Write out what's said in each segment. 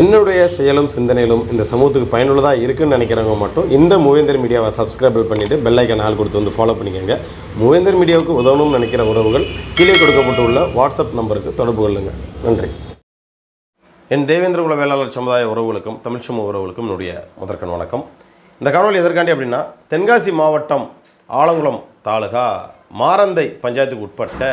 என்னுடைய செயலும் சிந்தனையிலும் இந்த சமூகத்துக்கு பயனுள்ளதாக இருக்குன்னு நினைக்கிறவங்க மட்டும் இந்த மூவேந்தர் மீடியாவை சப்ஸ்கிரைப் பண்ணிவிட்டு பெல்லைக்கன் ஆள் கொடுத்து வந்து ஃபாலோ பண்ணிக்கோங்க. மூவேந்தர் மீடியாவுக்கு உதவணும்னு நினைக்கிற உறவுகள் கீழே கொடுக்கப்பட்டுள்ள வாட்ஸ்அப் நம்பருக்கு தொடர்பு கொள்ளுங்கள் நன்றி. என் தேவேந்திர குல வேளாளர் சமுதாய உறவுகளுக்கும் தமிழ் சமூக உறவுகளுக்கும் என்னுடைய முதற்கண் வணக்கம். இந்த காணொலி எதற்காண்டி அப்படின்னா தென்காசி மாவட்டம் ஆலங்குளம் தாலுகா மாரந்தை பஞ்சாயத்துக்கு உட்பட்ட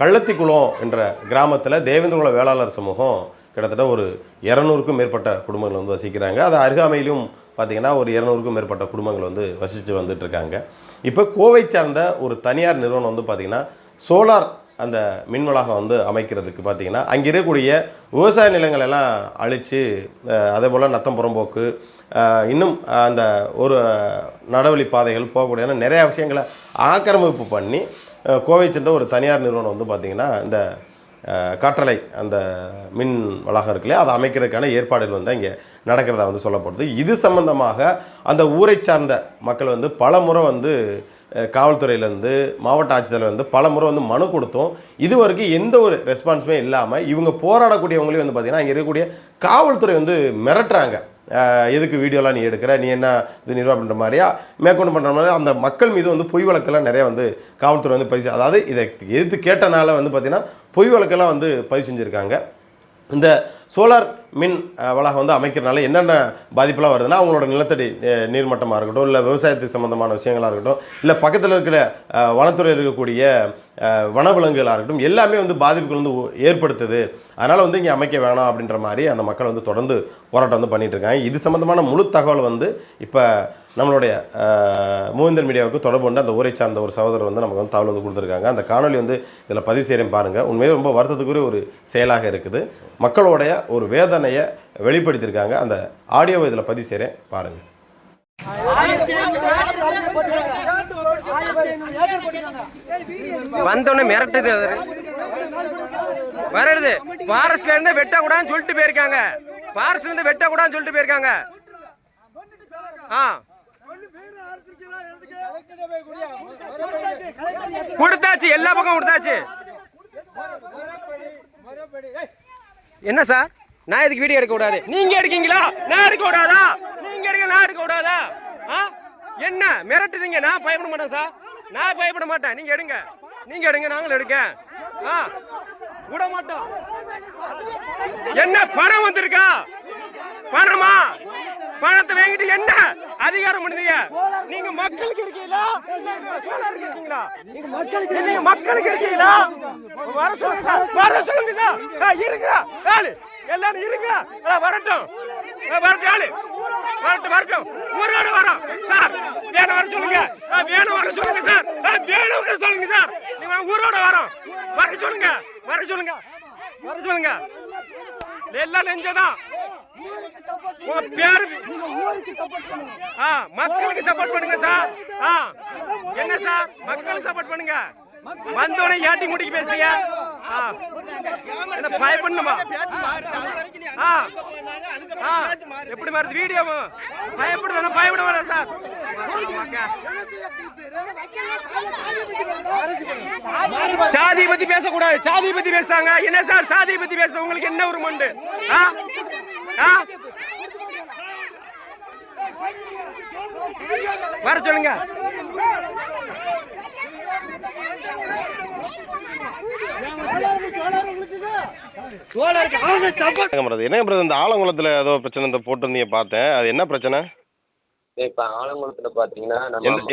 கள்ளத்திக்குளம் என்ற கிராமத்தில் தேவேந்திரகுல வேளாளர் சமூகம் கிட்டத்தட்ட ஒரு இரநூறுக்கும் மேற்பட்ட குடும்பங்கள் வந்து வசிக்கிறாங்க. அது அருகாமையிலும் பார்த்திங்கன்னா ஒரு இரநூறுக்கும் மேற்பட்ட குடும்பங்கள் வந்து வசித்து வந்துட்டுருக்காங்க. இப்போ கோவை சார்ந்த ஒரு தனியார் நிறுவனம் வந்து பார்த்திங்கன்னா சோலார் அந்த மின் வளாகம் வந்து அமைக்கிறதுக்கு பார்த்தீங்கன்னா அங்கே இருக்கக்கூடிய விவசாய நிலங்கள் எல்லாம் அழித்து அதே போல் நத்தம் புறம்போக்கு இன்னும் அந்த ஒரு நடவழி பாதைகள் போகக்கூடிய நிறையா விஷயங்களை ஆக்கிரமிப்பு பண்ணி கோவை சேர்ந்த ஒரு தனியார் நிறுவனம் வந்து பார்த்திங்கன்னா இந்த காற்றலை அந்த மின் வளாகம் இருக்கு இல்லையா அதை அமைக்கிறதுக்கான ஏற்பாடுகள் வந்து இங்கே நடக்கிறதா வந்து சொல்லப்படுது. இது சம்பந்தமாக அந்த ஊரை சார்ந்த மக்கள் வந்து பல முறை வந்து காவல்துறையிலேருந்து மாவட்ட ஆட்சித்தலைவர் வந்து பல முறை வந்து மனு கொடுத்தோம். இது வரைக்கும் எந்த ஒரு ரெஸ்பான்ஸுமே இல்லாமல் இவங்க போராடக்கூடியவங்களையும் வந்து பார்த்திங்கன்னா இங்கே இருக்கக்கூடிய காவல்துறை வந்து மிரட்டுறாங்க. எதுக்கு வீடியோலாம் நீ எடுக்கிற? நீ என்ன இது நிர்வாகம் பண்ணுற மாதிரியா? மேற்கொண்டு பண்ணுற மாதிரி அந்த மக்கள் மீது வந்து பொய் வழக்கெல்லாம் நிறைய வந்து காவல்துறை வந்து பதிவு அதாவது இதை எதிர்த்து கேட்டனால வந்து பார்த்திங்கன்னா பொய் வழக்கெல்லாம் வந்து பதிவு செஞ்சுருக்காங்க. இந்த சோலார் மின் வளாகம் வந்து அமைக்கிறனால என்னென்ன பாதிப்பெல்லாம் வருதுன்னா அவங்களோட நிலத்தடி நீர்மட்டமாக இருக்கட்டும் இல்லை விவசாயத்துக்கு சம்மந்தமான விஷயங்களாக இருக்கட்டும் இல்லை பக்கத்தில் இருக்கிற வனத்துறையில் இருக்கக்கூடிய வனவிலங்குகளாக இருக்கட்டும் எல்லாமே வந்து பாதிப்புகள் வந்து ஏற்படுத்துது. அதனால் வந்து இங்கே அமைக்க வேணாம் அப்படின்ற மாதிரி அந்த மக்கள் வந்து தொடர்ந்து போராட்டம் வந்து பண்ணிகிட்ருக்காங்க இருக்காங்க. இது சம்மந்தமான முழு தகவல் வந்து இப்போ நம்மளுடைய மூவிந்தர் மீடியாவுக்கு தொடர்பு கொண்டு அந்த ஊரை சார்ந்த ஒரு சகோதரர் வந்து நமக்கு வந்து தகவல் வந்து கொடுத்துருக்காங்க. அந்த காணொலி வந்து இதில் பதிவு செய்கிறேன் பாருங்கள் உண்மையிலே ரொம்ப வருத்தத்துக்குரிய ஒரு செயலாக இருக்குது. மக்களுடைய ஒரு வேதனையை வெளிப்படுத்தியிருக்காங்க. அந்த ஆடியோவை இதில் பதிவு செய்கிறேன் பாருங்கள் வந்தோடனே மிரட்டுது வரது வருது. பாரஸ்ட்ல இருந்து வெட்டக்கூடாதுன்னு சொல்லிட்டு போயிருக்காங்க. பாரஸ்ட்ல இருந்து வெட்டக்கூடாதுன்னு சொல்லிட்டு போயிருக்காங்க. ஆ. கொடுத்தாச்சு எல்லா பக்கம் கொடுத்தாச்சு. என்ன சார் நான் இதுக்கு வீடியோ எடுக்க கூடாது? நீங்க எடுக்கீங்களா? நான் எடுக்க கூடாதா? நீங்க எடுக்க நான் எடுக்க கூடாதா? ஆ? என்ன? மிரட்டுதுங்க நான் பயப்பட மாட்டேன் சார் நான் பயப்பட மாட்டேன். நீங்க எடுங்க. நீங்க எடுங்க நாங்களும் எடுக்க. விட மாட்டோம். என்ன பணம் வந்திருக்கா? பணமா? பணத்தை வாங்கிட்டு என்ன அதிகாரம் பண்ணுதீங்க? நீங்க மக்களுக்கு இருக்கீங்களா? இருக்கீங்களா? நீங்க மக்களுக்கு இருக்கீங்களா? வர சொல்லுங்க சார். வர சொல்லுங்க சார். ஆ, இருங்க. ஆளு. எல்லாரும் இருங்க. ஆ, வரட்டும். வரட்டும் ஆளு. வரட்டும் வரட்டும். ஊரோட வரோம் சார் வேணும் வர சொல்லுங்க. ஆ, வேணும் வர சொல்லுங்க சார். ஆ, வேணும் வர சொல்லுங்க சார். நீங்க ஊரோட வரோம். வர சொல்லுங்க. வர சொல்லுங்க. வர சொல்லுங்க. எல்லாம் நெஞ்சதான் மக்களுக்கு சப்போர்ட் பண்ணுங்க சார் ஆ என்ன சார் மக்களுக்கு சப்போர்ட் பண்ணுங்க. வந்தோடனே ஏட்டி முடிக்க என்ன பயப்படணுமா? எப்படி மாறுது? வீடியோ பயப்படுதானே பயப்பட வேணாம் சார் சாதி பத்தி பேசக்கூடாது. சாதி பத்தி பேசுறாங்க. என்ன சார் சாதி பத்தி பேச உங்களுக்கு என்ன ஒரு மண்டு? ஆ? ஆ? வர சொல்லுங்க. என்ன பிரதர்? இந்த ஆலங்குளத்தில் ஏதோ பிரச்சனை இந்த போட்டிருந்தீங்க பார்த்தேன். அது என்ன பிரச்சனை? இப்ப ஆலங்குளத்துல பாத்தீங்கன்னா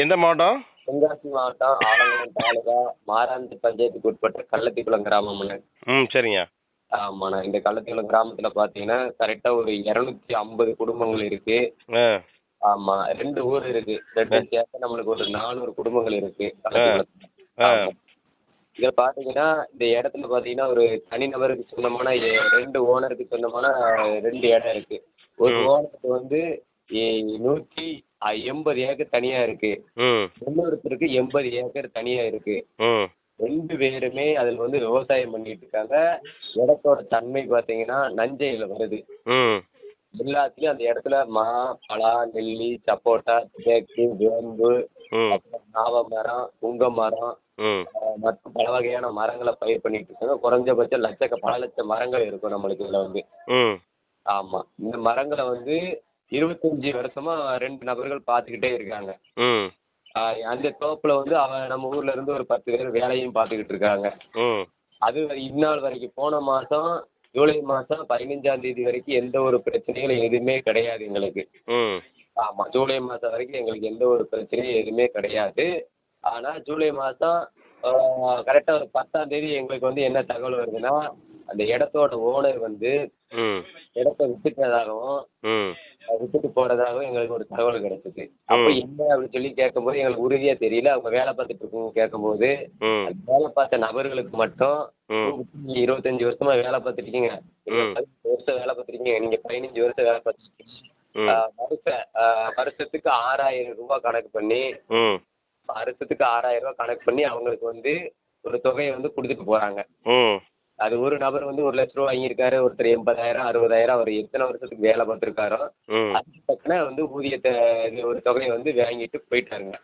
எந்த மாவட்டம்? தென்காசி மாவட்டம் ஆலங்குளம் தாலுகா மாராந்தி பஞ்சாயத்துக்கு உட்பட்ட கள்ளத்திக்குளம் கிராமம்னு ம் சரிங்க. ஆமாண்ணா இந்த கள்ளத்திக்குளம் கிராமத்துல பாத்தீங்கன்னா கரெக்டா ஒரு இருநூத்தி ஐம்பது குடும்பங்கள் இருக்கு. ஆ. ஆமா ரெண்டு ஊர் இருக்கு. ரெண்டு சேர்த்து நம்மளுக்கு ஒரு நானூறு குடும்பங்கள் இருக்கு. கள்ளத்திக்குளத்துல. ஆ. ஆமா. இதுல பாத்தீங்கன்னா இந்த இடத்துல பாத்தீங்கன்னா ஒரு தனிநபருக்கு சொந்தமான எ- ரெண்டு ஓனருக்கு சொந்தமான ரெண்டு இடம் இருக்கு. ஒரு ம். ஓனருக்கு வந்து எ- நூத்தி எண்பது ஏக்கர் தனியா இருக்கு. ம். இன்னொருத்தருக்கு எண்பது ஏக்கர் தனியா இருக்கு. ம். ரெண்டு பேருமே அதுல வந்து விவசாயம் பண்ணிட்டு இருக்காங்க. இடத்தோட தன்மை பாத்தீங்கன்னா நஞ்சையில வருது. எல்லாத்துலயும் அந்த இடத்துல மா பலா நெல்லி சப்போட்டா தேக்கு வேம்பு நாவ மரம் புங்க மரம் ம். அஹ் மற்றும் பல வகையான மரங்களை பயிர் பண்ணிட்டு இருக்காங்க. குறைஞ்சபட்சம் லட்சக்க பல லட்சம் மரங்கள் இருக்கும் நம்மளுக்கு இதுல வந்து. ஆமா. இந்த மரங்களை வந்து இருபத்தஞ்சி வருஷமா ரெண்டு நபர்கள் பார்த்துக்கிட்டே இருக்காங்க. அந்த தோப்புல வந்து அவன் நம்ம ஊர்ல இருந்து ஒரு பத்து பேர் வேலையும் பார்த்துக்கிட்டு இருக்காங்க. அது இந்நாள் வரைக்கும் போன மாசம் ஜூலை மாசம் பதினஞ்சாம் தேதி வரைக்கும் எந்த ஒரு பிரச்சனைகளும் எதுவுமே கிடையாது எங்களுக்கு. ஆமா ஜூலை மாசம் வரைக்கும் எங்களுக்கு எந்த ஒரு பிரச்சனையும் எதுவுமே கிடையாது. ஆனா ஜூலை மாசம் கரெக்டா ஒரு பத்தாம் தேதி எங்களுக்கு வந்து என்ன தகவல் வருதுன்னா அந்த இடத்தோட ஓனர் வந்து இடத்த வித்துட்டதாகவும் ம். அஹ் வித்துட்டு போறதாகவும் எங்களுக்கு ஒரு தகவல் கிடைச்சது. அப்போ என்ன அப்படின்னு சொல்லி கேட்கும்போது எங்களுக்கு உறுதியா தெரியல. அவங்க வேலை பார்த்துட்டு இருக்கவங்க கேட்கும்போது வேலை பார்த்த நபர்களுக்கு மட்டும் இருபத்தஞ்சு வருஷமா வேலை பார்த்துருக்கீங்க. பதினஞ்சு வருஷம் வேலை பார்த்துருக்கீங்க. நீங்க பதினஞ்சு வருஷம் வேலை பார்த்துருக்கீங்க. வருஷ வருஷத்துக்கு ஆறாயிரம் ரூபாய் கணக்கு பண்ணி வருஷத்துக்கு ஆறாயிரம் ரூபாய் கணக்கு பண்ணி அவங்களுக்கு வந்து ஒரு தொகையை வந்து கொடுத்துட்டு போறாங்க. அது ஒரு நபர் வந்து ஒரு லட்ச ரூபா வாங்கியிருக்காரு ஒருத்தர் எண்பதாயிரம் அறுபதாயிரம் அவர் எத்தனை வருஷத்துக்கு வேலை பார்த்துருக்காரோ அதுக்கு தக்கன வந்து ஊதியத்தை இது ஒரு தொகையை வந்து வாங்கிட்டு போயிட்டாருங்க.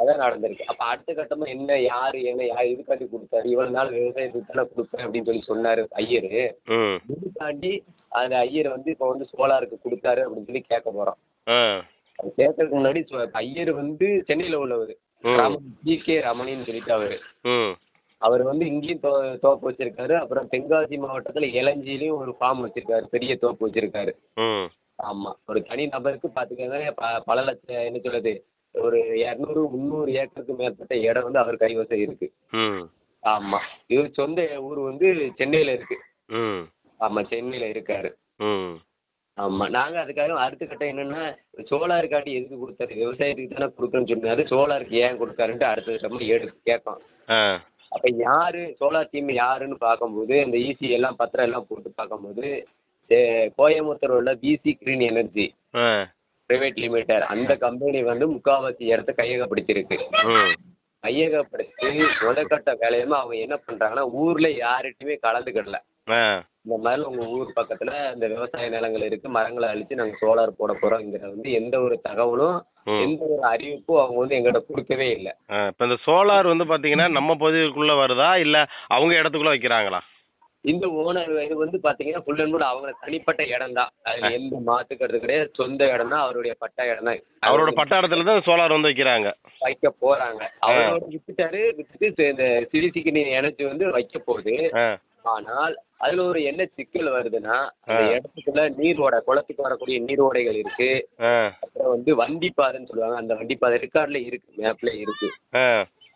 அதான் நடந்திருக்கு. அப்ப அடுத்த கட்டமா என்ன யாரு என்ன யார் இதுக்காண்டி கொடுத்தாரு? இவ்வளவு நாள் விவசாயத்துக்கு தானே கொடுப்பேன் அப்படின்னு சொல்லி சொன்னாரு ஐயரு. இது தாண்டி அந்த ஐயர் வந்து இப்போ வந்து சோலாருக்கு கொடுத்தாரு அப்படின்னு சொல்லி கேட்க போறோம். அது கேட்கறதுக்கு முன்னாடி ஐயர் வந்து சென்னையில உள்ளவர். ஜி கே ரமணின்னு சொல்லிட்டு அவரு. அவர் வந்து இங்கேயும் தோ தோப்பு வச்சிருக்காரு. அப்புறம் தென்காசி மாவட்டத்துல இளஞ்சிலையும் ஒரு ஃபார்ம் வச்சிருக்காரு. பெரிய தோப்பு வச்சிருக்காரு. ம். ஆமா. ஒரு தனி நபருக்கு பாத்துக்கங்க ப- பல லட்சம் என்ன சொல்றது ஒரு இரநூறு முந்நூறு ஏக்கருக்கு மேற்பட்ட இடம் வந்து அவர் கைவசம் இருக்கு. ம். ஆமா. இவர் சொந்த ஊர் வந்து சென்னையில இருக்கு. ம். ஆமா சென்னையில இருக்காரு. ம். ஆமா. நாங்க அதுக்காக அடுத்த கட்டம் என்னன்னா சோலார் காட்டி எதுக்கு கொடுத்தாரு? விவசாயத்துக்கு தானே கொடுக்குறேன்னு சொன்னாரு. சோலாருக்கு ஏன் கொடுத்தாருன்ட்டு அடுத்த கட்டமா எடுத்து கேட்போம் ஆ. அப்ப யாரு சோலார் டீம் யாருன்னு பார்க்கும்போது அந்த ஈசி எல்லாம் பத்திரம் எல்லாம் போட்டு பார்க்கும்போது கோயம்புத்தூர் உள்ள PC green energy private limited அந்த கம்பெனி வந்து முக்காவாசி இடத்த கையகப்படுத்தியிருக்கு. கையகப்படுத்தி முதற்கட்ட வேலையுமே அவங்க என்ன பண்றாங்கன்னா ஊர்ல யார்கிட்டயுமே கலந்துக்கிடல ஆ. இந்த மாதிரி உங்க ஊர் பக்கத்துல இந்த விவசாய நிலங்கள் இருக்கு. மரங்களை அழிச்சு நாங்க சோலார் போட போறோங்கிற வந்து எந்த ஒரு தகவலும். எந்த ஒரு அறிவிப்பும் அவங்க வந்து எங்கிட்ட கொடுக்கவே இல்லை. இப்போ இந்த சோலார் வந்து பார்த்தீங்கன்னா நம்ம பகுதிக்குள்ளே வருதா? இல்லை அவங்க இடத்துக்குள்ளே வைக்கிறாங்களா? இந்த ஓனர் இது வந்து பாத்தீங்கன்னா ஃபுல் அண்ட் ஃபுல் அவங்க தனிப்பட்ட இடம் தான் அதுல எந்த மாத்து கருத்து கிடையாது. சொந்த இடம் தான் அவருடைய பட்டா இடம் தான் அவரோட பட்ட இடத்துல தான் சோலார் வந்து வைக்கிறாங்க. வைக்க போறாங்க. அவரோட வித்துட்டாரு வித்துட்டு இந்த சிடிசிக்கு எனர்ஜி வந்து வைக்க போகுது. ஆனால் அதுல ஒரு என்ன சிக்கல் வருதுன்னா அந்த. இடத்துக்குள்ள நீரோட குளத்துக்கு வரக்கூடிய நீரோடைகள் இருக்கு. ஆ. அப்புறம் வந்து வண்டிப்பாதைன்னு சொல்லுவாங்க. அந்த வண்டிப்பாதை ரெக்கார்ட்ல இருக்கு. மேப்ல இருக்கு.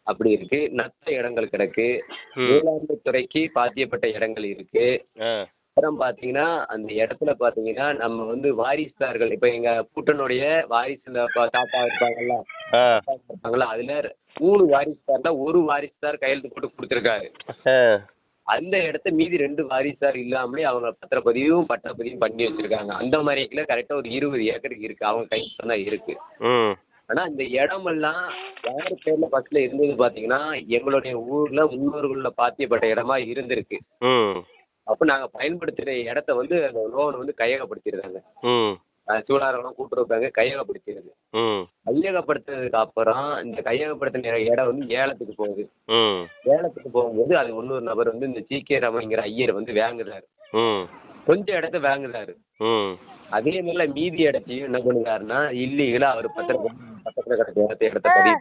அப்படி இருக்கு. நத்த இடங்கள் கிடக்கு. வேளாண்மை துறைக்கு பாத்தியப்பட்ட இடங்கள் இருக்கு. அப்புறம் பாத்தீங்கன்னா அந்த இடத்துல பாத்தீங்கன்னா நம்ம வந்து வாரிசுதார்கள். இப்ப எங்க கூட்டனுடைய வாரிசுல தாத்தா இருப்பாங்கல்ல இருப்பாங்கல்ல அதுல மூணு வாரிசுதார்ல ஒரு வாரிசுதார் கையெழுத்து போட்டு கொடுத்துருக்காரு. அந்த இடத்த மீதி ரெண்டு வாரிசார் இல்லாமலே அவங்க பத்திரப்பதிவும் பட்டப்பதிவும் பண்ணி வச்சிருக்காங்க. அந்த மாதிரிக்குள்ள கரெக்டா ஒரு இருபது ஏக்கருக்கு இருக்கு. அவங்க கைக்கு தான் இருக்கு. ஆனா இந்த இடமெல்லாம் யார் பேர்ல ஃபர்ஸ்ட்ல இருந்தது பாத்தீங்கன்னா எங்களுடைய ஊர்ல முன்னோர்கள்ல பாத்தியப்பட்ட இடமா இருந்திருக்கு. அப்ப நாங்க பயன்படுத்துற இடத்த வந்து அந்த லோன் வந்து கையகப்படுத்திடுறாங்க ம் சூழாரெல்லாம் கூட்டுறவுக்காக கையகப்படுத்திடுது ம். கையகப்படுத்தினதுக்கு அப்புறம் இந்த கையகப்படுத்தின இடம் வந்து ஏலத்துக்கு போகுது. ஏலத்துக்கு போகும்போது அது இன்னொரு நபர் வந்து இந்த ஜி கே ரமணிங்கிற ஐயர் வந்து வாங்குறாரு. கொஞ்சம் இடத்த வாங்குறாரு. அதே மாதிரில மீதி இடத்தையும் என்ன பண்ணுறாருன்னா இல்லீகலா அவர் பத்திரம் பக்கத்துல கிடக்க இடத்த இடத்த பதிவு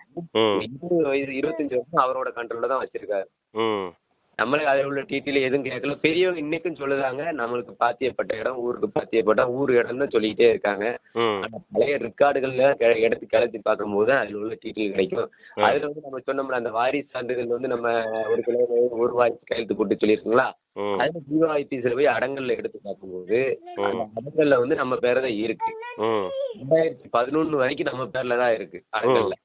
இருபது வயசு இருபத்தஞ்சு வருஷம் அவரோட கண்ட்ரோல்ல தான் வச்சிருக்காரு. நம்மளுக்கு அதில் உள்ள டீட்டெயில் எதுவும் கேட்கல. பெரியவங்க இன்னைக்கும் சொல்லுதாங்க நம்மளுக்கு பாத்தியப்பட்ட இடம் ஊருக்கு பாத்தியப்பட்ட ஊர் இடம் தான் சொல்லிக்கிட்டே இருக்காங்க. பழைய ரெக்கார்டுகள்ல எடுத்து கிளச்சி பார்க்கும்போது அதில் உள்ள டீட்டெயில் கிடைக்கும். அதுல வந்து நம்ம சொன்னோம்ல அந்த வாரிசு சான்றிதழ் வந்து நம்ம ஒரு கிலோ ஒரு வாரிசு கையெழுத்து போட்டு சொல்லியிருக்கோங்களா? அதுல ஜீவாய்த்தீஸ்ல போய் அடங்கல்ல எடுத்து பார்க்கும்போது அந்த அடங்கல்ல வந்து நம்ம பேர தான் இருக்கு. ரெண்டாயிரத்தி பதினொன்னு வரைக்கும் நம்ம பேர்ல தான் இருக்கு அடங்கல்ல.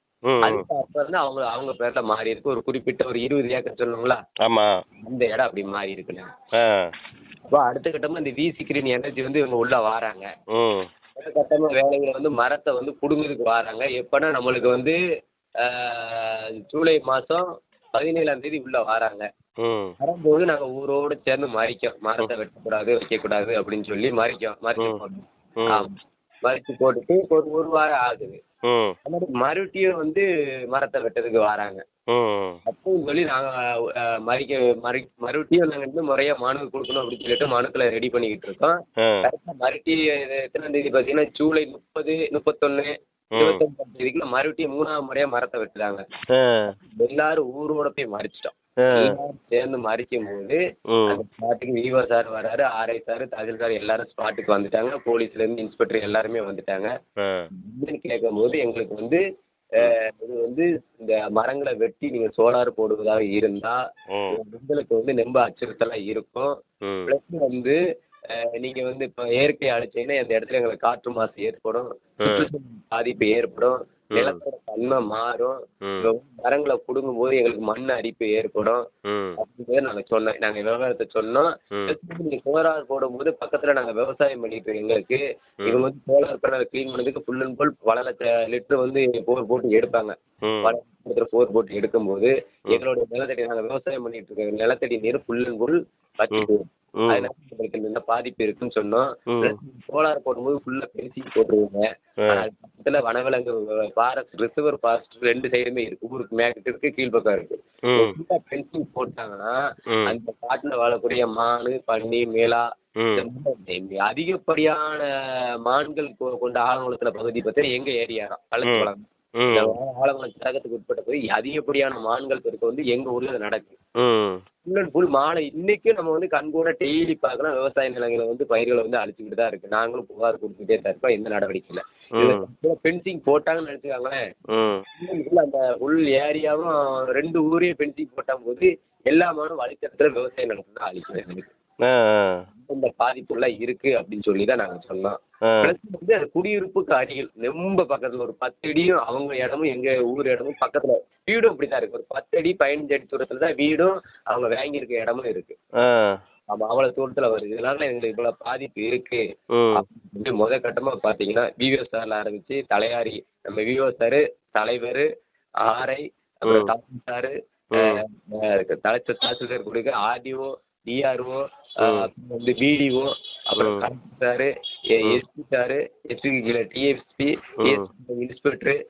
அதுக்கு அப்புறம் அவங்க அவங்க பேர்ல மாறி இருக்கு. ஒரு குறிப்பிட்ட ஒரு இருபது ஏக்கர் சொன்னோங்களா ஆமாம் அந்த இடம் அப்படி மாறி இருக்குல்ல அடுத்த கட்டமா இந்த வி சிக்ரீன் எனர்ஜி வந்து இவங்க உள்ள வராங்க. அடுத்த கட்டமா வேலைகளை வந்து மரத்தை வந்து புடுங்குறதுக்கு வராங்க. எப்பன்னா நம்மளுக்கு வந்து ஜூலை மாசம் பதினேழாம் தேதி உள்ள வராங்க. வரும்போது நாங்க ஊரோட சேர்ந்து மறிக்கோம் மரத்தை வெட்டக்கூடாது வைக்கக்கூடாது அப்படின்னு சொல்லி மறிக்கோம் மறிச்சு. போட்டோம். ஆமா. மறிச்சு போட்டுட்டு ஒரு ஒரு வாரம் ஆகுது. ம் மறுபடியும் வந்து மரத்தை வெட்டதுக்கு வராங்க. ம் அப்பவும் சொல்லி நாங்கள் மறிக்க மறி மறுபடியும் நாங்கள் இன்னும் முறையாக மனு கொடுக்கணும் அப்படின்னு சொல்லிட்டு மனுக்களை ரெடி பண்ணிக்கிட்டு இருக்கோம். கரெக்டாக மறுபடி இது எத்தனாம் தேதி பார்த்தீங்கன்னா ஜூலை முப்பது முப்பத்தொன்று இருபத்தொன்பதாம் தேதிக்குள்ள மறுபடியும் மூணாவது முறையாக மரத்தை வெட்டுறாங்க. எல்லாரும் ஊரோட போய் மறிச்சிட்டோம். சேர்ந்து மறிக்கும் போது ஸ்பாட்டுக்கு விவோ சார் வராரு ஆர்ஐ சார் தாசில் சார் எல்லாரும் ஸ்பாட்டுக்கு வந்துட்டாங்க. போலீஸ்ல இருந்து இன்ஸ்பெக்டர் எல்லாருமே வந்துட்டாங்க. ஆ. என்னன்னு கேட்கும்போது எங்களுக்கு வந்து இது வந்து இந்த மரங்களை வெட்டி நீங்க சோலார் போடுவதாக இருந்தா உங்களுக்கு வந்து ரொம்ப அச்சுறுத்தலா இருக்கும். ப்ளஸ் வந்து நீங்க வந்து இப்போ இயற்கை அழிச்சீங்கன்னா அந்த இடத்துல எங்களுக்கு காற்று மாசு ஏற்படும். பாதிப்பு ஏற்படும். நிலத்தோட தன்மை மாறும். மரங்களை பிடுங்கும் போது எங்களுக்கு மண் அரிப்பு ஏற்படும். அப்படிங்கிறத நாங்க சொன்னோம் நாங்க விவகாரத்தை சொன்னோம். நீங்க சோலார் போடும்போது பக்கத்துல நாங்க விவசாயம் பண்ணிட்டு எங்களுக்கு இவங்க வந்து சோலார் பேனல் க்ளீன் பண்ணதுக்கு ஃபுல் அண்ட் ஃபுல் பல லட்ச லிட்டர் வந்து போர் போட்டு எடுப்பாங்க. பல போர் போட்டு எடுக்கும்போது எங்களுடைய நிலத்தடி நாங்க விவசாயம் பண்ணிட்டு இருக்க நிலத்தடி நீர் ஃபுல் அண்ட் ஃபுல் வச்சு போகும் ம். அதனால எங்களுக்கு பாதிப்பு இருக்குன்னு சொன்னோம். சோலார் போடும்போது ஃபுல்லா பென்சிங் போட்டுருவாங்க. பக்கத்துல வனவிலங்கு ஃபாரஸ்ட் ரிசர்வர் ஃபாரஸ்ட் ரெண்டு சைடுமே இருக்கு. ஊருக்கு மேற்கு இருக்கு கீழ்பக்கம் இருக்கு. ம். ஃபுல்லா பென்சிங் போட்டாங்கன்னா. அந்த காட்டுல வாழக்கூடிய மானு பன்னி மேலா அதிகப்படியான மான்கள் கொண்ட ஆலங்குளத்துல பகுதி பார்த்தா எங்க ஏரியா தான். கழுத்து ம். இந்த ஆலங்குளம் சரகத்துக்கு உட்பட்ட போய் அதிகப்படியான மான்கள் பெருக்க வந்து எங்க ஊர்ல ம். ஃபுல் அண்ட் ஃபுல் மாலை இன்னைக்கும் நம்ம வந்து கண்கூட டெய்லி பார்க்கலாம். விவசாய நிலங்களை வந்து பயிர்களை வந்து அழிச்சுக்கிட்டு தான் இருக்கு. நாங்களும் புகார் கொடுத்துட்டே தான் இருக்கோம். எந்த நடவடிக்கை இல்லை. ஃபென்சிங் போட்டாங்கன்னு நினைச்சுக்காங்களேன். அந்த ஃபுல் ஏரியாவும் ரெண்டு ஊரையும் ஃபென்சிங் போட்ட போது எல்லா மானும் வழித்தடத்துல விவசாய நிலத்தை தான் அழிக்கிறது ஆ இந்த பாதிப்புலாம் இருக்கு அப்படின்னு சொல்லி தான் நாங்க சொன்னோம். வந்து அது குடியிருப்புக்கு அருகில் ரொம்ப பக்கத்துல ஒரு பத்து அடியும் அவங்க இடமும் எங்க ஊர் இடமும் பக்கத்துல வீடும் அப்படிதான் இருக்கு. ஒரு பத்து அடி பதினஞ்சு அடி தூரத்துல தான் வீடும் அவங்க வாங்கியிருக்க இடமும் இருக்கு. ஆ. ஆமா அவ்வளவு தூரத்துல வருது. இதனால எங்களுக்கு இவ்வளவு பாதிப்பு இருக்கு. அப்படின்னு முத கட்டமா பாத்தீங்கன்னா விவோ சார்ல ஆரம்பிச்சு தலையாரி நம்ம விவோ சார் தலைவர் ஆர்ஐ சாரு தலைச்ச தாசில்தார் கொடுக்க R D O D R O வந்து பிடிஓ அப்புறம் collector sir S P sir எஸ்பிக்கு கீழே டிஎஸ்பி இன்ஸ்பெக்டர்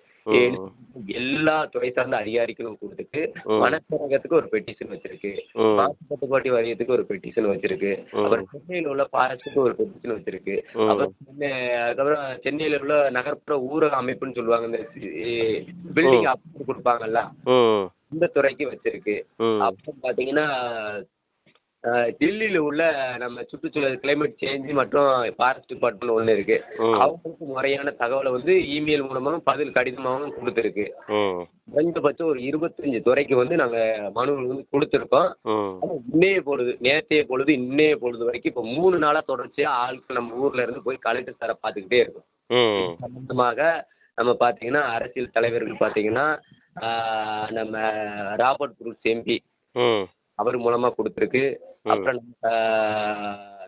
எல்லா துறை சார்ந்த அதிகாரிகளும் கொடுத்துட்டு வனச்சரகத்துக்கு ஒரு பெட்டிஷன் வச்சிருக்கு. மாசு கட்டுப்பாட்டு வாரியத்துக்கு ஒரு பெட்டிஷன் வச்சிருக்கு. அப்புறம் சென்னையில் உள்ள ஃபாரஸ்ட்டுக்கு ஒரு பெட்டிஷன் வச்சிருக்கு. அப்புறம் அதுக்கப்புறம் சென்னையில் உள்ள நகர்ப்புற ஊரக அமைப்புன்னு சொல்லுவாங்க. இந்த பில்டிங் அப்ரூவ் கொடுப்பாங்கல்ல. இந்த துறைக்கு வச்சிருக்கு. அப்புறம் பாத்தீங்கன்னா டெல்லியில உள்ள நம்ம சுற்றுச்சூழல் கிளைமேட் சேஞ்ச் மற்றும் ஃபாரஸ்ட் டிபார்ட்மெண்ட் ஒன்று இருக்கு. அவங்களுக்கு முறையான தகவலை வந்து இமெயில் மூலமாகவும் பதில் கடிதமாகவும் கொடுத்துருக்கு. குறைந்தபட்சம் ஒரு இருபத்தஞ்சு துறைக்கு வந்து நாங்க மனுவில் வந்து கொடுத்துருக்கோம் இன்னைய பொழுது நேற்றைய பொழுது இன்னைய பொழுது வரைக்கும் இப்போ மூணு நாளா தொடர்ச்சியா ஆட்கள் நம்ம ஊர்ல இருந்து போய் கலெக்டர் சாரை பார்த்துக்கிட்டே இருக்கோம். சம்பந்தமாக நம்ம பார்த்தீங்கன்னா அரசியல் தலைவர்கள் பார்த்தீங்கன்னா நம்ம ராபர்ட் குரூஸ் எம்பி. அவர் மூலமா கொடுத்துருக்கு அப்புறம் நம்ம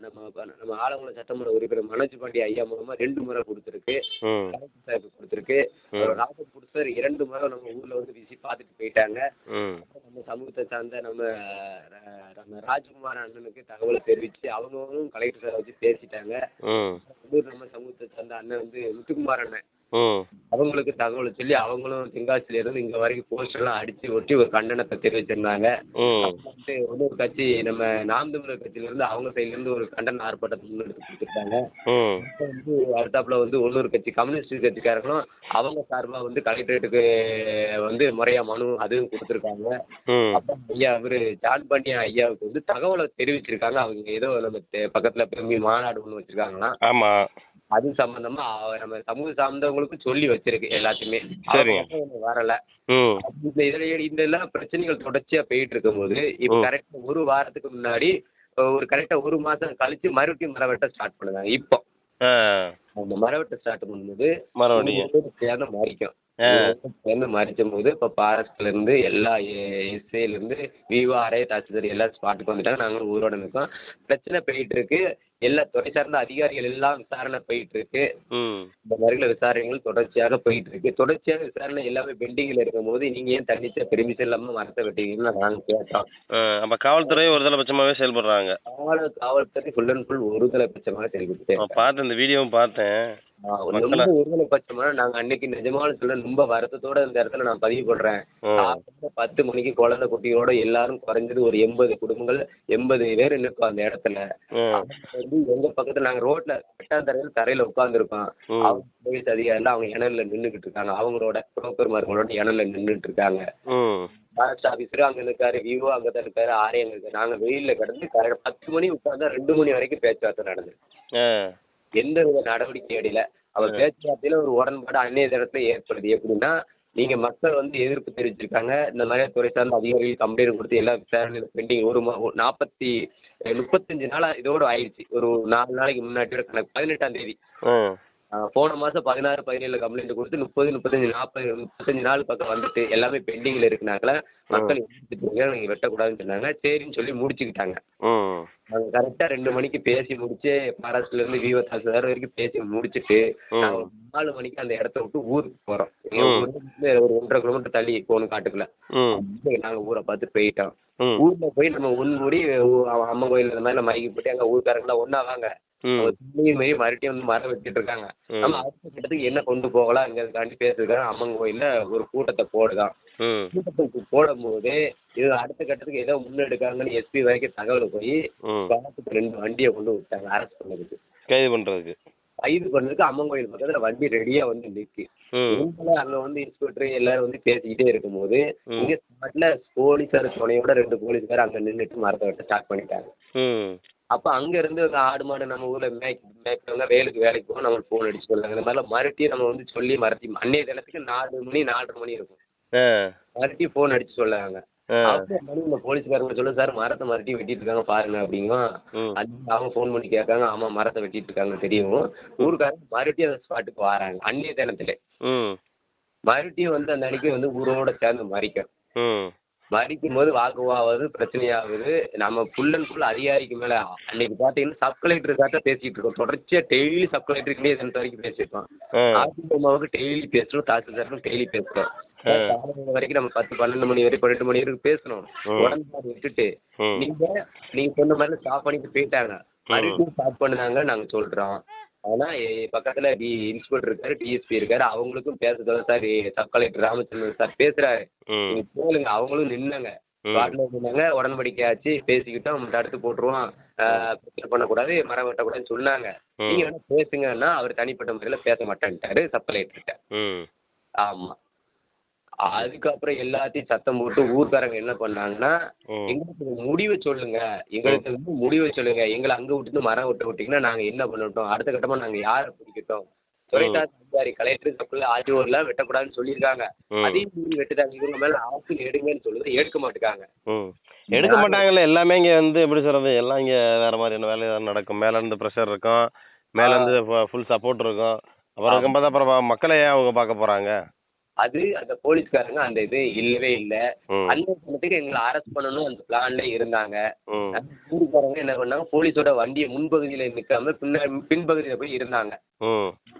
நம்ம நம்ம ஆலங்குளம் சட்டமன்ற உறுப்பினர் மனோஜ் பாண்டி ஐயா மூலமா ரெண்டு முறை கொடுத்துருக்கு. கலெக்டர் சாருக்கு கொடுத்துருக்கு. ராபர்ட் குரூஸ் சார் இரண்டு முறை நம்ம ஊர்ல வந்து விசி பார்த்துட்டு போயிட்டாங்க. நம்ம சமூகத்தை சார்ந்த நம்ம நம்ம ராஜ்குமார் அண்ணனுக்கு தகவலை தெரிவித்து அவங்களும் கலெக்டர் சாரை வச்சு பேசிட்டாங்க. நம்ம சமூகத்தை சார்ந்த அண்ணன் வந்து முத்துக்குமார் அண்ணன். ம். அவங்களுக்கு தகவலை சொல்லி அவங்களும் தென்காசியில இருந்து இங்க வரைக்கும் போஸ்டர்லாம் அடிச்சு ஒட்டி ஒரு கண்டனத்தை தெரிவிச்சிருந்தாங்க. வந்து இன்னொரு கட்சி நம்ம நாம் தமிழர் கட்சியில இருந்து அவங்க சைடுல இருந்து ஒரு கண்டன ஆர்ப்பாட்டத்தை முன்னெடுத்து கொடுத்துருக்காங்க. வந்து அடுத்தாப்புல வந்து உள்ளூர் கட்சி கம்யூனிஸ்ட் கட்சிக்காரங்களும் அவங்க சார்பா வந்து கலெக்டரேட்டுக்கு வந்து முறையா மனு அதுவும் கொடுத்துருக்காங்க. அப்புறம் ஐயா இவரு ஜான் பாண்டியன் ஐயாவுக்கு வந்து தகவலை தெரிவிச்சிருக்காங்க. அவங்க ஏதோ நம்ம பக்கத்துல பெருமி மாநாடு ஒன்று வச்சிருக்காங்களாம். ஆமா. அது சம்பந்தமா நம்ம சமூக சார்ந்தவங்களுக்கும் சொல்லி வச்சிருக்கு எல்லாத்தையுமே. வரல. இந்த இதுல இந்த எல்லாம் பிரச்சனைகள் தொடர்ச்சியா போயிட்டு இருக்கும்போது இப்ப கரெக்டா ஒரு வாரத்துக்கு முன்னாடி ஒரு கரெக்டா ஒரு மாசம் கழிச்சு மறுபடியும் மரவெட்ட ஸ்டார்ட் பண்ணுவாங்க இப்போ. அந்த மரவெட்ட ஸ்டார்ட் பண்ணும்போது மறுபடியும். மறிக்கும். சேர்ந்து மறிக்கும் போது இப்ப ஃபாரஸ்ட்ல இருந்து எல்லா எஸ்ஐல இருந்து விவாரே தாசில்தார் எல்லா ஸ்பாட்டுக்கு வந்துட்டாங்க. நாங்களும் ஊரோட இருக்கோம் பிரச்சனை போயிட்டு இருக்கு எல்லா துறை சார்ந்த அதிகாரிகள் எல்லாம் விசாரணை போயிட்டு இருக்கு இந்த மாதிரில விசாரணைகள் தொடர்ச்சியாக போயிட்டு இருக்கு தொடர்ச்சியாக விசாரணை எல்லாமே பெண்டிங்ல இருக்கும்போது நீங்க ஏன் தன்னிச்சை பெருமிஷன் இல்லாம மரத்தை வெட்டீங்கன்னு நாங்க கேட்டோம். அப்ப காவல்துறை ஒரு தலைபட்சமாவே செயல்படுறாங்க. காவல் காவல்துறை ஃபுல் அண்ட் ஃபுல் ஒருதலை பட்சமாக தெரிவித்து நான் பார்த்தேன் இந்த வீடியோவும் பார்த்தேன். ரொம்ப ஒருதலைபட்சமான நாங்க அன்னைக்கு நிஜமாலும் சொல்ல ரொம்ப வருத்தத்தோட இந்த இடத்துல நான் பதிவு பண்றேன். பத்து மணிக்கு குழந்தை குட்டியோட எல்லாரும் குறைஞ்சது ஒரு எண்பது குடும்பங்கள் எண்பது பேர் நிற்கும் அந்த இடத்துல. வந்து எங்க பக்கத்துல நாங்க ரோட்ல வெட்டாந்தரையில தரையில உட்காந்துருக்கோம் ம். அவங்க போலீஸ் அதிகாரில அவங்க இணல்ல நின்றுகிட்டு இருக்காங்க. அவங்களோட புரோக்கர் மார்களோட இணல்ல நின்றுட்டு இருக்காங்க. ஃபாரஸ்ட் ஆஃபீஸர் அங்க இருக்காரு விவோ அங்க தான் இருக்காரு ஆரே அங்க இருக்காரு நாங்க வெயில்ல கிடந்து பத்து மணி உட்கார்ந்தா ரெண்டு மணி வரைக்கும் பேச்சுவார்த்தை நடந்தது எந்த வித நடவடிக்கை எடுக்கல. அவர் பேச்சுவார்த்தையில ஒரு உடன்பாடு அந்நிய இடத்துல ஏற்படுது. எப்படின்னா நீங்க மக்கள் வந்து எதிர்ப்பு தெரிவிச்சிருக்காங்க. இந்த மாதிரி துறை சார்ந்த அதிகாரிகள் கம்ப்ளைண்ட் கொடுத்து எல்லா விசாரணையிலும் பெண்டிங் ஒரு நாற்பத்தி முப்பத்தஞ்சு நாளா இதோட ஆயிடுச்சு. ஒரு நாலு நாளைக்கு முன்னாடி பதினெட்டாம் தேதி. போன மாசம் பதினாறு பதினேழு கம்ப்ளைண்ட் கொடுத்து முப்பது முப்பத்தஞ்சு நாற்பது முப்பத்தஞ்சு நாள் பக்கம் வந்துட்டு எல்லாமே பெண்டிங்ல இருக்குனாக்கல மக்கள் எடுத்துட்டு நீங்க வெட்டக்கூடாதுன்னு சொன்னாங்க. சரின்னு சொல்லி முடிச்சுக்கிட்டாங்க. ம். நாங்க கரெக்டா ரெண்டு மணிக்கு பேசி முடிச்சு ஃபாரஸ்ட்ல இருந்து விவோ தாசில்தார் வரைக்கும் பேசி முடிச்சுட்டு ம். நாங்க நாலு மணிக்கு அந்த இடத்த விட்டு ஊருக்கு போறோம். ஒரு ஒன்றரை கிலோமீட்டர் தள்ளி போகணும் காட்டுக்குள்ள. நாங்க ஊரை பார்த்து போயிட்டோம். ஊர்ல போய் நம்ம ஒன்கூடி அம்மன் கோயில் இந்த மாதிரி மைக்கு போட்டு அங்க ஊர்க்காரங்களாம் ஒண்ணா வாங்க. ம். அவங்க துணியும் மாரி மறுபடியும் வந்து மரம் வெட்டிட்டு இருக்காங்க. நம்ம அடுத்த கட்டத்துக்கு என்ன கொண்டு போகலாங்கிறதுக்காண்டி பேசுறதுக்காக அம்மன் கோயில்ல ஒரு கூட்டத்தை போடுதான். கூட்டத்துக்கு போடும்போது இது அடுத்த கட்டத்துக்கு ஏதோ முன்னெடுக்காங்கன்னு எஸ்பி வரைக்கும் தகவல் போய் ம். காலத்துக்கு ரெண்டு வண்டியை கொண்டு விட்டாங்க அரெஸ்ட் பண்ணதுக்கு. கைது பண்ணுறதுக்கு கைது பண்ணதுக்கு அம்மன் கோயில் பக்கத்துல வண்டி ரெடியா வந்து நிக்கு. அங்க வந்து இன்ஸ்பெக்டர் எல்லாரும் வந்து பேசிக்கிட்டே இருக்கும்போது. இங்க ஸ்பாட்ல போலீஸார் துணையோட ரெண்டு போலீஸ்கார் அங்க நின்னுட்டு மரத்தை வெட்ட ஸ்டார்ட் பண்ணிட்டாங்க. அப்ப அங்க இருந்து இந்த ஆடு மாடு நம்ம ஊர்ல மேய்க் மேய்க்கிறவங்க வேலுக்கு வேலைக்கு போக நம்மளுக்கு ஃபோன் அடிச்சு சொல்றாங்க இந்த மாதிரிலாம் மறுபடியும் நம்ம வந்து சொல்லி மறத்தி அன்னைய தினத்துக்கு நாலு மணி நாலரை மணி இருக்கும். மறுபடியும் ஃபோன் அடிச்சு சொல்லுவாங்க. இந்த போலீஸ்காரங்க சொல்ல சார் மரத்தை மறுபடியும் வெட்டிட்டு இருக்காங்க பாருங்க அப்படிங்கும். அவங்க ஃபோன் பண்ணி கேட்காங்க ஆமா மரத்தை வெட்டிட்டு இருக்காங்க தெரியும். ஊருக்காரங்க மறுபடியும் அந்த ஸ்பாட்டுக்கு வராங்க அன்னைய தினத்துல. மறுபடியும் வந்து அந்த அன்னைக்கு வந்து ஊரோட சேர்ந்து மறிக்கும். மறிக்கும் போது வாக்குவாவது பிரச்சனையாகுது. நம்ம ஃபுல் அண்ட் ஃபுல் அதிகாரிக்கு மேல அன்னைக்கு பாத்தீங்கன்னா சப் கலெக்டருக்காக பேசிட்டு இருக்கோம். தொடர்ச்சியா டெய்லி சப் கலெக்டருக்கே தினத்து வரைக்கும் பேசியிருக்கோம். ஆ. அதிமுகவுக்கு டெய்லி பேசுறோம் தாசில்தாருக்கும் டெய்லி காலையில வரைக்கும் நம்ம பத்து பன்னெண்டு மணி வரைக்கும் பன்னெண்டு மணி வரைக்கும் பேசணும். ம். உடன்பாடு விட்டுட்டு. நீங்க நீங்க சொன்ன மாதிரி ஸ்டாப் பண்ணிட்டு போயிட்டாங்க. மறுபடியும் ஸ்டார்ட் பண்ணுனாங்க நாங்க சொல்றோம். ஆனா பக்கத்துல டி இன்ஸ்பெக்டர் இருக்காரு டிஎஸ்பி இருக்காரு அவங்களுக்கும் பேசுறது sir sub collector Ramachandran sir பேசுறாரு. ம். நீங்க கேளுங்க அவங்களும் நின்னாங்க. ஸ்பாட்ல நின்னாங்க உடன்படிக்கை ஆச்சு பேசிக்கிட்டோம் தடுத்து போட்டுருவோம் பிரச்சனை பண்ணக்கூடாது மரம் வெட்டக்கூடாதுன்னு சொன்னாங்க. நீங்க வேணா பேசுங்கன்னா அவர் தனிப்பட்ட முறையில பேச மாட்டேன்ட்டாரு சப் கலெக்டர்கிட்ட. ம். ஆமா. அதுக்கப்புறம் எல்லாத்தையும் சத்தம் போட்டு ஊர்க்காரங்க என்ன பண்ணாங்கன்னா. எங்களுக்கு முடிவை சொல்லுங்க. எங்களுக்கு வந்து முடிவை சொல்லுங்க. எங்களை அங்க விட்டுட்டு மரம் விட்டு விட்டீங்கன்னா நாங்க என்ன பண்ணட்டும்? அடுத்த கட்டமா நாங்க யாரை பிடிக்கட்டும்? துறைசார் அதிகாரி கலெக்டர் கப்பல் ஆர்டிஓர்லாம் வெட்டக்கூடாதுன்னு சொல்லியிருக்காங்க. அதையும் மீறி வெட்டுதாங்க இவங்க மேல ஆக்ஷன் எடுங்கன்னு சொல்லுது எடுக்க மாட்டேங்காங்க ம் எடுக்க மாட்டாங்கல்ல. எல்லாமே இங்கே வந்து எப்படி சொல்கிறது எல்லாம் இங்கே வேறு மாதிரியான வேலை நடக்கும். மேலேருந்து ப்ரெஷர் இருக்கும். மேலேருந்து ஃபுல் சப்போர்ட் இருக்கும். அப்புறம் இருக்கும்போது அப்புறம் மக்களை ஏன் அவங்க பார்க்க போகிறாங்க அது அந்த போலீஸ்காரங்க அந்த இது இல்லவே இல்ல. அந்த சமயத்துக்கு எங்களை அரெஸ்ட் பண்ணணும் அந்த பிளான்ல இருந்தாங்க. ஊருக்காரங்க என்ன பண்ணாங்க போலீஸோட வண்டியை முன்பகுதியில நிக்காம பின்ன பின்பகுதியில போய் இருந்தாங்க.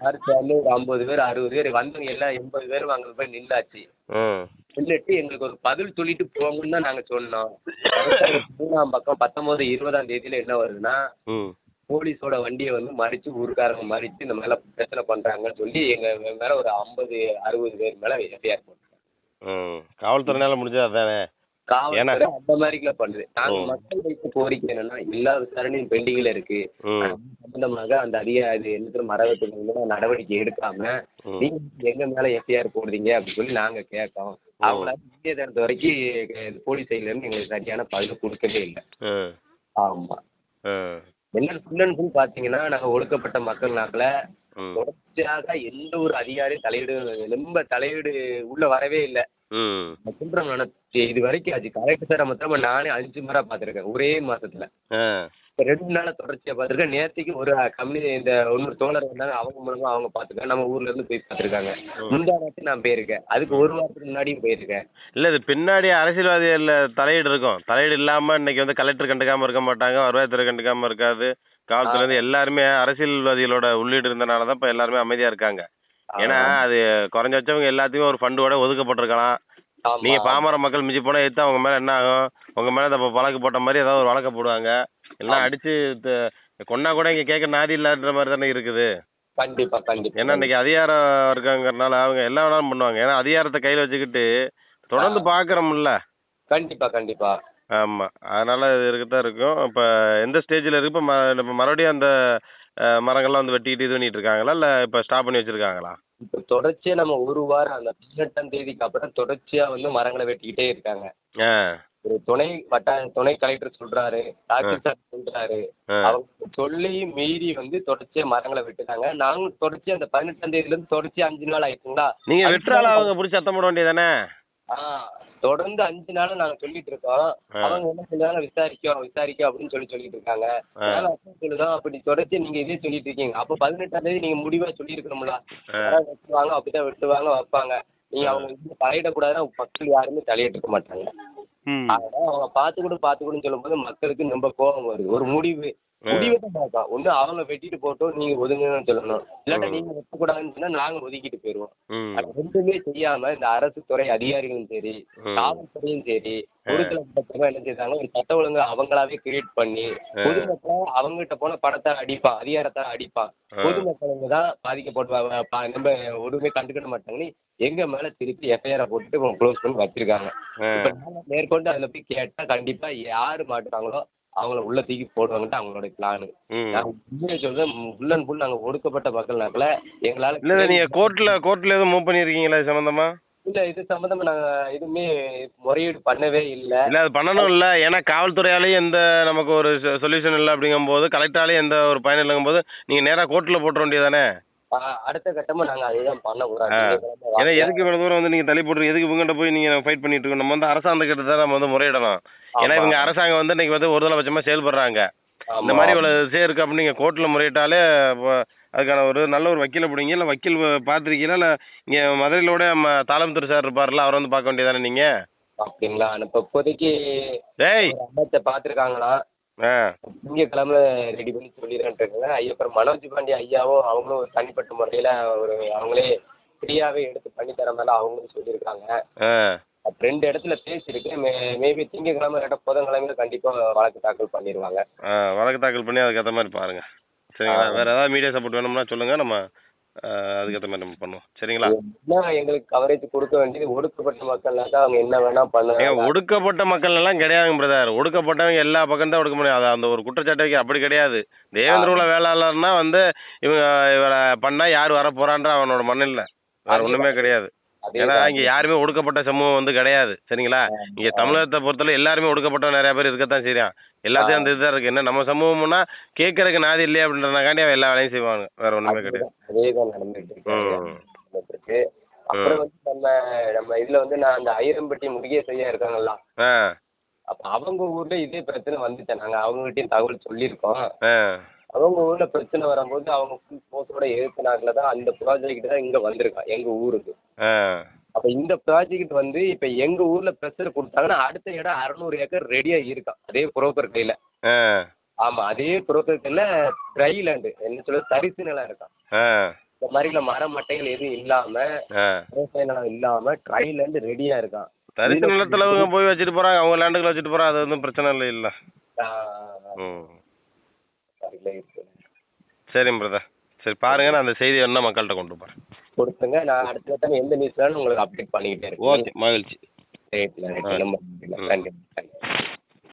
யாரு சேர்ந்து ஒரு ஐம்பது பேர் அறுபது பேர் வந்தவங்க எல்லாம் எண்பது பேரும் அங்க போய் நின்னாச்சு. ம் நின்றுட்டு எங்களுக்கு ஒரு பதில் சொல்லிட்டு போங்கன்னு தான் நாங்க சொன்னோம். மூணாம் பக்கம் பத்தொன்பது இருபதாம் தேதியில என்ன வருதுன்னா போலீஸோட வண்டியை வந்து மறிச்சு ஊருக்காரங்க மறிச்சு இந்த மேல பிரச்சனை பண்றாங்கன்னு சொல்லி எங்க மேல ஒரு ஐம்பது அறுபது பேர் மேல எஃப்ஐஆர் போட்டாங்க ம் காவல்துறையினால முடிஞ்சது அதானே? காவல்துறை அந்த மாதிரிக்குள்ள பண்ணுது. நாங்க. மக்கள் வைத்த கோரிக்கை என்னன்னா எல்லா விசாரணையும் பெண்டிங்ல இருக்கு. சம்பந்தமாக அந்த அதிகாரி என்ன மரவத்துக்கு நடவடிக்கை எடுக்காம. நீங்க எங்க மேல எஃப்ஐஆர் போடுறீங்க அப்படின்னு சொல்லி நாங்க கேட்கோம் அவங்களால இந்திய தரத்து வரைக்கும் போலீஸ் சைட்ல இருந்து எங்களுக்கு சரியான பதில் கொடுக்கவே இல்லை. ஆமா. என்ன ஃபுல் அண்ட் ஃபுல் பாத்தீங்கன்னா நாங்க ஒடுக்கப்பட்ட மக்கள் நாக்கில் ம். தொடர்ச்சியாக எந்த ஒரு அதிகாரியும் தலையீடு ரொம்ப தலையீடு உள்ள வரவே இல்லை. ம். சொல்றேன் நான் இது வரைக்கும் அது கரெக்ட் சார் மொத்தமா நானே அஞ்சு முறை பார்த்துருக்கேன் ஒரே மாசத்துல. இப்ப ரெண்டு நாளா தொடர்ச்சியா பார்த்துருக்கேன் நேற்றுக்கு ஒரு கம்பெனி இந்த இன்னொரு தோழர் வந்தாங்க. அவங்க மூலமா அவங்க பார்த்துருக்காங்க நம்ம ஊர்ல இருந்து போய் பார்த்துருக்காங்க முந்தா நேரத்து நான் போயிருக்கேன். அதுக்கு ஒரு வாரத்துக்கு முன்னாடியும் போயிருக்கேன். இல்லை இது பின்னாடி அரசியல்வாதிகள் தலையீடு இருக்கும். தலையீடு இல்லாமல் இன்னைக்கு வந்து கலெக்டர் கண்டுக்காமல் இருக்க மாட்டாங்க. வருவாய்த்துறை கண்டுக்காமல் இருக்காது. காவல்துறை வந்து எல்லாருமே அரசியல்வாதிகளோட உள்ளீடு இருந்தனால தான் இப்போ எல்லாருமே அமைதியாக இருக்காங்க. ஏன்னா அது குறைஞ்சபட்சம் எல்லாத்தையும் ஒரு ஃபண்டோட ஒதுக்கப்பட்டிருக்கலாம். ஆமா. நீங்கள் பாமர மக்கள் மிஞ்சி போனால் எடுத்து அவங்க மேலே என்ன ஆகும்? உங்கள் மேலே இந்த வழக்கு போட்ட மாதிரி ஏதாவது ஒரு வழக்கு போடுவாங்க. எல்லாம் அடித்து கொன்னா கூட இங்கே கேட்க நாதி இல்லாத மாதிரி தானே இருக்குது. கண்டிப்பா கண்டிப்பா. ஏன்னா இன்னைக்கு அதிகாரம் இருக்காங்கறனால அவங்க எல்லா வேணாலும் பண்ணுவாங்க. ஏன்னா அதிகாரத்தை கையில் வச்சுக்கிட்டு தொடர்ந்து பார்க்குறோம்ல கண்டிப்பா கண்டிப்பா. ஆமாம் அதனால் இது இருக்கத்தான் இருக்கும். இப்போ எந்த ஸ்டேஜில் இருக்கு? இப்போ மறுபடியும் அந்த மரங்கள்லாம் வந்து வெட்டிக்கிட்டு இது பண்ணிட்டு இருக்காங்களா? இல்லை இப்போ ஸ்டாப் பண்ணி வச்சுருக்காங்களா? இப்போ தொடர்ச்சியா நம்ம ஒரு வாரம் அந்த பதினெட்டாம் தேதிக்கு அப்புறம் தொடர்ச்சியா வந்து மரங்களை வெட்டிக்கிட்டே இருக்காங்க. ஆ. ஒரு துணை வட்டார துணை கலெக்டர் சொல்றாரு தாக்கல் சார் சொல்றாரு. அவங்க சொல்லி மீறி வந்து தொடர்ச்சியா மரங்களை வெட்டுறாங்க நாங்களும் தொடர்ச்சி அந்த பதினெட்டாம் தேதியில இருந்து தொடர்ச்சி அஞ்சு நாள் ஆயிடுச்சுங்களா? நீங்கள் வெட்டுறால அவங்க பிடிச்சி சத்தம் போட வேண்டியதானே தொடர்ந்து அஞ்சு நாள் நாங்க சொல்லிட்டு இருக்கோம். அவங்க என்ன சொல்றாங்க? விசாரிக்கோம் விசாரிக்கோம் அப்படின்னு சொல்லி சொல்லிட்டு இருக்காங்க. அதனால அப்பா சொல்லுதோம் அப்படி தொடர்ச்சி நீங்க இதே சொல்லிட்டு இருக்கீங்க. அப்போ பதினெட்டாம் தேதி நீங்க முடிவா சொல்லியிருக்கணும்ல. மரம் வெட்டுவாங்க அப்படிதான் வெட்டுவாங்க வைப்பாங்க. நீங்க அவங்க தலையிடக்கூடாதுன்னா மக்கள் யாருமே தலையிட்டு இருக்க மாட்டாங்க. ஆனா அவங்க பார்த்து கூட பார்த்து கூடன்னு சொல்லும்போது மக்களுக்கு ரொம்ப கோபம் வருது. ஒரு முடிவு. முடிவை தான் பார்க்கலாம் ஒண்ணு அவங்க வெட்டிட்டு போட்டோம் நீங்க ஒதுங்கன்னு சொல்லணும். இல்லாட்டா. நீங்க வெட்டக்கூடாதுன்னு சொன்னா நாங்க ஒதுக்கிட்டு போயிருவோம். அது ரெண்டுமே செய்யாம இந்த அரசு துறை அதிகாரிகளும் சரி. காவல்துறையும் சரி ஒரு சில பட்சமா என்ன செய்றாங்க ஒரு சட்ட ஒழுங்கு அவங்களாவே கிரியேட் பண்ணி பொதுமக்களை அவங்ககிட்ட போன பணத்தை அடிப்பான் அதிகாரத்தால அடிப்பான் ஆ. பொதுமக்களுங்க தான் பாதிக்கப்படுவாங்க பா- நம்ம ஒருமே கண்டுக்கிட மாட்டாங்கன்னு எங்க மேல திருப்பி எஃப்ஐஆர் போட்டு க்ளோஸ் பண்ணி வச்சிருக்காங்க. நாங்க மேற்கொண்டு அதுல போய் கேட்டா கண்டிப்பா யாரு மாட்டுறாங்களோ அவங்கள உள்ள தூக்கி போடுவாங்கன்ட்டு அவங்களோட பிளானு நாங்க சொல்றேன் ஃபுல் அண்ட் ஃபுல் நாங்க ஒடுக்கப்பட்ட மக்கள்னாக்கல எங்களால இல்லை நீங்கள் கோர்ட்டில் கோர்ட்டில் எதுவும் மூவ் பண்ணியிருக்கீங்களா இது சம்மந்தமாக இல்ல இது சம்பந்தமா நாங்க எதுவுமே முறையீடு பண்ணவே இல்ல. இல்லை அது பண்ணணும் இல்லை. ஏன்னா காவல்துறையாலேயும் எந்த நமக்கு ஒரு சொல்யூஷன் இல்லை அப்படிங்கும்போது கலெக்டராலேயும் எந்த ஒரு பயன் இல்லைங்கும்போது நீங்கள் நேராக கோர்ட்டில் போட்டுற வேண்டியதானே அடுத்த கட்டமா நாங்க அதுதான் பண்ண போறோம். ஏன்னா. எதுக்கு இவ்வளோ தூரம் வந்து நீங்கள் தள்ளி போட்டுருங்க எதுக்கு இவங்ககிட்ட போய் நீங்கள் ஃபைட் பண்ணிட்டு இருக்கோம்? நம்ம வந்து அரசாங்கக்கிட்ட தான் நம்ம வந்து முறையிடணும். ஏன்னா. இவங்க அரசாங்கம் வந்து இன்னைக்கு வந்து ஒருதலை பட்சமாக செயல்படுறாங்க. இந்த. மாதிரி இவ்வளோ விஷயம் இருக்கு அப்படின்னு நீங்கள் கோர்ட்டில் முறையிட்டாலே அதுக்கான ஒரு நல்ல ஒரு வக்கீலை பிடிங்க. இல்லை வக்கீல் பார்த்துருக்கீங்களா? இல்லை இங்கே மதுரையிலோட நம்ம சார் இருப்பார்ல அவரை வந்து பார்க்க வேண்டியதானே நீங்கள் அப்படிங்களா? இப்ப இப்போதைக்கு ஒரு பாத்துருக்காங்களா ஆ. திங்கட்கிழமை ரெடி பண்ணி சொல்லிடுறேன்ட்டு இருக்காங்க ஐயா அப்புறம் மனோஜ் பாண்டி ஐயாவும் அவங்களும் ஒரு தனிப்பட்ட முறையில ஒரு அவங்களே ஃப்ரீயாவே எடுத்து பண்ணி தர மாதிரி அவங்களும் சொல்லியிருக்காங்க. ஆ. ரெண்டு இடத்துல பேசியிருக்கு. மே மேபி திங்கட்கிழமை இல்லாட்டா புதன்கிழமையில கண்டிப்பா வழக்கு தாக்கல் பண்ணிடுவாங்க ஆ வழக்கு தாக்கல் பண்ணி அதுக்கேற்ற மாதிரி பாருங்க. சரிங்களா? வேறு ஏதாவது மீடியா சப்போர்ட் வேணும்னா சொல்லுங்கள் நம்ம அதுக்கேற்ற மாதிரி நம்ம பண்ணுவோம். சரிங்களா? என்ன எங்களுக்கு கவரேஜ் கொடுக்க வேண்டியது? ஒடுக்கப்பட்ட மக்கள்னாக்கா அவங்க என்ன வேணா ஏங்க பண்ணுவாங்க ஒடுக்கப்பட்ட மக்கள் எல்லாம் கிடையாதுங்க பிரதர் ஒடுக்கப்பட்டவங்க எல்லா பக்கம் தான் ஒடுக்க முடியும். அது அந்த ஒரு குற்றச்சாட்டு வைக்க அப்படி கிடையாது. தேவேந்திர குல வேளாளர்னா வந்து இவங்க இவரை பண்ணா யார் வர போறான்ற அவனோட மண்ணில் வேற ஒண்ணுமே கிடையாது. ஏன்னா. இங்க யாருமே ஒடுக்கப்பட்ட சமூகம் வந்து கிடையாது. சரிங்களா? இங்க தமிழகத்தை பொறுத்தவரை எல்லாருமே ஒடுக்கப்பட்ட நிறைய பேர் இருக்கத்தான் செய்றான். எல்லாத்தையும் அந்த இதுதான் இருக்கு. என்ன நம்ம சமூகம்னா கேட்கறதுக்கு நாதி இல்லையா அப்படின்றனாக்காண்டி அவன் எல்லா வேலையும் செய்வாங்க. வேற ஒண்ணுமே கிடையாது. அதேதான் நடந்துட்டு இருக்கு. அப்புறம் வந்து நம்ம நம்ம இதுல வந்து நான் அந்த ஐரம்பட்டி முருகேஷ் ஐயா இருக்காங்கல்ல அப்ப அவங்க ஊர்ல இதே பிரச்சனை வந்துச்சு. நாங்க அவங்ககிட்டயும் தகவல் சொல்லியிருக்கோம். அவங்க ஊர்ல பிரச்சனை வரும்போது அவங்க ஃபுல் போர்ஸோட எதிர்ப்பினால தான் அந்த ப்ராஜெக்ட் தான் இங்க வந்திருக்கான் எங்க ஊருக்கு. அப்ப இந்த ப்ராஜெக்ட் வந்து இப்ப எங்க ஊர்ல ப்ரெஷர் கொடுத்தாங்கன்னா அடுத்த இடம் அறுநூறு ஏக்கர் ரெடியா இருக்கான் அதே புரோக்கர் கையில. ஆமா அதே புரோக்கர் கையில ட்ரை லேண்டு என்ன சொல்ல தரிசு நிலம் இருக்கான் இந்த மாதிரி மரம் மட்டைகள் எதுவும் இல்லாம விவசாய நிலம் இல்லாம ட்ரை லேண்டு ரெடியா இருக்கான் தரிசு நிலத்துல போய் வச்சுட்டு போறாங்க அவங்க லேண்டுக்குள்ள வச்சுட்டு போறாங்க அது ஒன்றும் பிரச்சனை இல்லை. இல்ல ஆஹ் ம் சரில இருக்கு. சரிங்க பிரதர் சரி பாருங்க நான் அந்த செய்தி வேணா மக்கள்கிட்ட கொண்டு போறேன் கொடுத்துங்க நான் அடுத்த டைம் எந்த நியூஸ்னாலும் உங்களுக்கு அப்டேட் பண்ணிக்கிட்டே இருக்கேன். ஓகே மகிழ்ச்சி. ரைட்ல ரைட் ரொம்ப நன்றி.